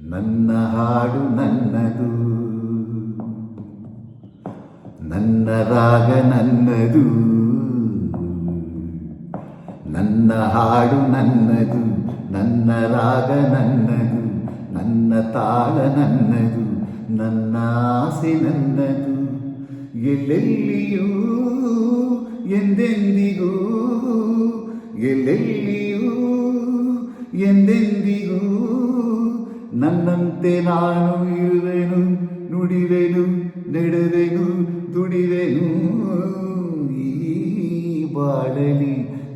ನನ್ನ ಹಾಡು ನನ್ನದು ನನ್ನ ರಾಗ ನನ್ನದು ನನ್ನ ಹಾಡು ನನ್ನದು ನನ್ನ ರಾಗ ನನ್ನದು ನನ್ನ ತಾಳ ನನ್ನದು ನನ್ನ ಆಸೆ ನನ್ನದು ಎಲ್ಲೆಲ್ಲಿಯೂ ಎಂದೆಂದಿಗೂ ಎಲ್ಲೆಲ್ಲಿಯೂ ಎಂದೆಂದಿಗೂ ನನ್ನಂತೆ ನಾನು ಇರುವೆನು ನುಡಿವೆನು ನಡೆವೆನು ದುಡಿವೆನು ಈ ಬಾಳಲಿ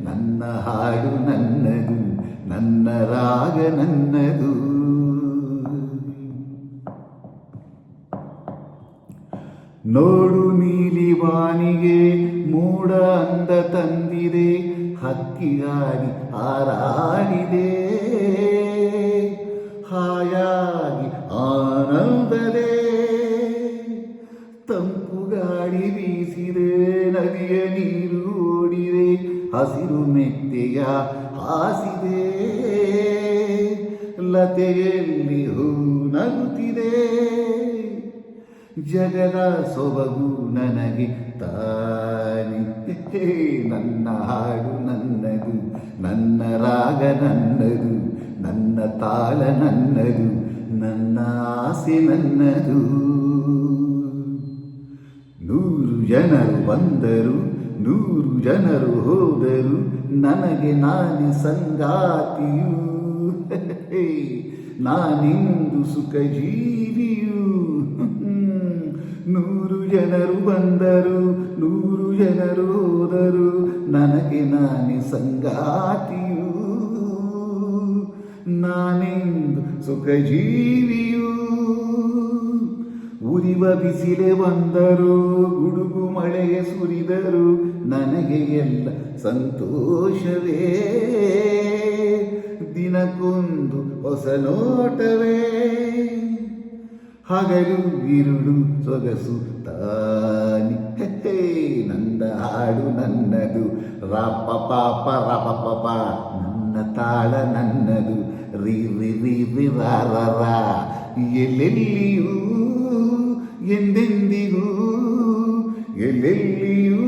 ನನ್ನ ಹಾಡು ನನ್ನದು, ನನ್ನ ರಾಗ ನನ್ನದು. ನೋಡು ನೀಲಿ ವಾಣಿಗೆ ಮೂಡ ಅಂದ ತಂದಿದೆ ಹಕ್ಕಿಗಾಡಿ ಹಾರಾಡಿದೆ ಹಾಯಾಗಿ ಆನಂದದೆ ತಂಪು ಗಾಡಿ ಬೀಸಿದೆ ನದಿಯ ನೀರು. ಹಸಿರು ಮೆತ್ತೆಯ ಹಾಸಿದೆ. ಲತೆಯಲ್ಲಿ ಹೂ ನಗುತ್ತಿದೆ. ಜಗದ ಸೊಬಗು ನನಗೆ ತಾನಿ ಹೇ, ನನ್ನ ಹಾಡು ನನ್ನದು ನನ್ನ ರಾಗ ನನ್ನದು ನನ್ನ ತಾಳ ನನ್ನದು ನನ್ನ ಆಸೆ ನನ್ನದು. ನೂರು ಜನರು ಬಂದರು ನೂರು ಜನರು ಹೋದರು, ನನಗೆ ನಾನಿ ಸಂಗಾತಿಯು. ನಾನಿಂದು ಸುಖ ಜೀವಿಯು ನೂರು ಜನರು ಬಂದರು, ನೂರು ಜನರು ಹೋದರು, ನನಗೆ ನಾನಿ ಸಂಗಾತಿಯು. ನಾನಿಂದು ಸುಖ ಜೀವಿಯು ಬಿಸಿಲೆ ಬಂದರು, ಗುಡುಗು ಮಳೆಗೆ ಸುರಿದರು ನನಗೆ ಎಲ್ಲ ಸಂತೋಷವೇ. ದಿನಕ್ಕೊಂದು ಹೊಸ ನೋಟವೇ. ಹಗಲು ಇರುಳು ಸೊಗಸು ತಾನಿ. ನಂದ ಹಾಡು ನನ್ನದು. ರಪ, ಪಾಪ ರಪ, ಪಾಪ, ನನ್ನ ತಾಳ ನನ್ನದು. ರಿ ರಿ, ರ ರ ರ. ಎಲ್ಲೆಲ್ಲಿಯೂ ಎಂದೆಂದಿಗೂ, ಎಲ್ಲೆಲ್ಲಿಯೂ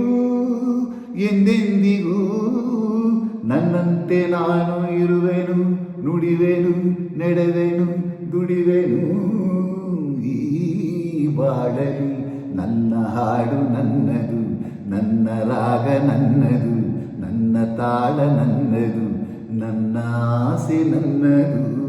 ಎಂದೆಂದಿಗೂ ನನ್ನಂತೆ ನಾನು ಇರುವೆನು, ನುಡಿವೆನು, ನಡೆವೆನು, ದುಡಿವೆನು. ಈ ಬಾಳಲಿ ನನ್ನ ಹಾಡು ನನ್ನದು, ನನ್ನ ರಾಗ ನನ್ನದು, ನನ್ನ ತಾಳ ನನ್ನದು, ನನ್ನ ಆಸೆ ನನ್ನದು.